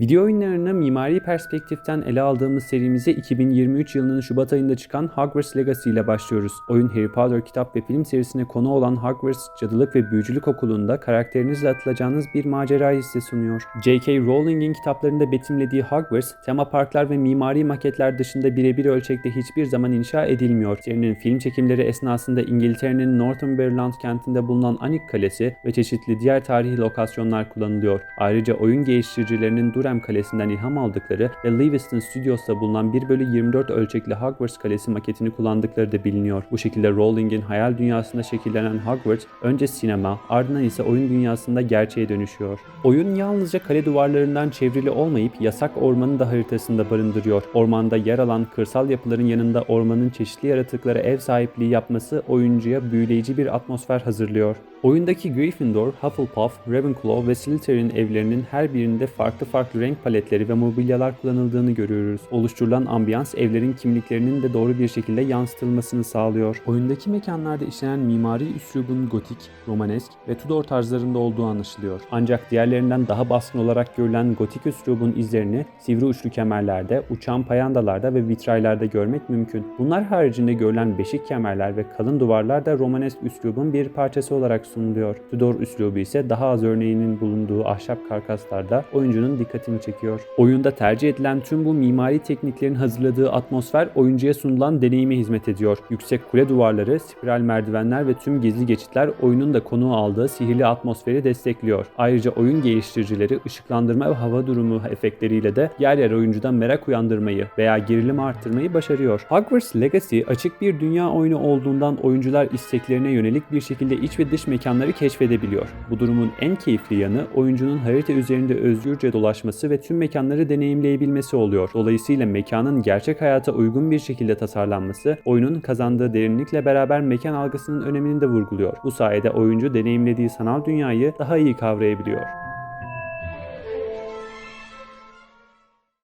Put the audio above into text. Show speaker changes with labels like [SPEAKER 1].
[SPEAKER 1] Video oyunlarını mimari perspektiften ele aldığımız serimize 2023 yılının Şubat ayında çıkan Hogwarts Legacy ile başlıyoruz. Oyun Harry Potter kitap ve film serisine konu olan Hogwarts Cadılık ve Büyücülük Okulu'nda karakterinizle atılacağınız bir macera hissi sunuyor. J.K. Rowling'in kitaplarında betimlediği Hogwarts, tema parklar ve mimari maketler dışında birebir ölçekte hiçbir zaman inşa edilmiyor. Serinin film çekimleri esnasında İngiltere'nin Northumberland kentinde bulunan Anik Kalesi ve çeşitli diğer tarihi lokasyonlar kullanılıyor. Ayrıca oyun geliştiricilerinin Durham Kalesi'nden ilham aldıkları ve Lewiston Studios'ta bulunan 1 bölü 24 ölçekli Hogwarts Kalesi maketini kullandıkları da biliniyor. Bu şekilde Rowling'in hayal dünyasında şekillenen Hogwarts önce sinema ardından ise oyun dünyasında gerçeğe dönüşüyor. Oyun yalnızca kale duvarlarından çevrili olmayıp yasak ormanı da haritasında barındırıyor. Ormanda yer alan kırsal yapıların yanında ormanın çeşitli yaratıklara ev sahipliği yapması oyuncuya büyüleyici bir atmosfer hazırlıyor. Oyundaki Gryffindor, Hufflepuff, Ravenclaw ve Slytherin evlerinin her birinde farklı farklı renk paletleri ve mobilyalar kullanıldığını görüyoruz. Oluşturulan ambiyans evlerin kimliklerinin de doğru bir şekilde yansıtılmasını sağlıyor. Oyundaki mekanlarda işlenen mimari üslubun gotik, romanesk ve Tudor tarzlarında olduğu anlaşılıyor. Ancak diğerlerinden daha baskın olarak görülen gotik üslubun izlerini sivri uçlu kemerlerde, uçan payandalarda ve vitraylarda görmek mümkün. Bunlar haricinde görülen beşik kemerler ve kalın duvarlar da romanesk üslubun bir parçası olarak sunuluyor. Tudor üslubu ise daha az örneğinin bulunduğu ahşap karkaslarda oyuncunun dikkatini çekiyor. Oyunda tercih edilen tüm bu mimari tekniklerin hazırladığı atmosfer oyuncuya sunulan deneyime hizmet ediyor. Yüksek kule duvarları, spiral merdivenler ve tüm gizli geçitler oyunun da konu aldığı sihirli atmosferi destekliyor. Ayrıca oyun geliştiricileri ışıklandırma ve hava durumu efektleriyle de yer yer oyuncuda merak uyandırmayı veya gerilim arttırmayı başarıyor. Hogwarts Legacy açık bir dünya oyunu olduğundan oyuncular isteklerine yönelik bir şekilde iç ve dış mekanları keşfedebiliyor. Bu durumun en keyifli yanı oyuncunun harita üzerinde özgürce dolaşması ve tüm mekanları deneyimleyebilmesi oluyor. Dolayısıyla mekanın gerçek hayata uygun bir şekilde tasarlanması oyunun kazandığı derinlikle beraber mekan algısının önemini de vurguluyor. Bu sayede oyuncu deneyimlediği sanal dünyayı daha iyi kavrayabiliyor.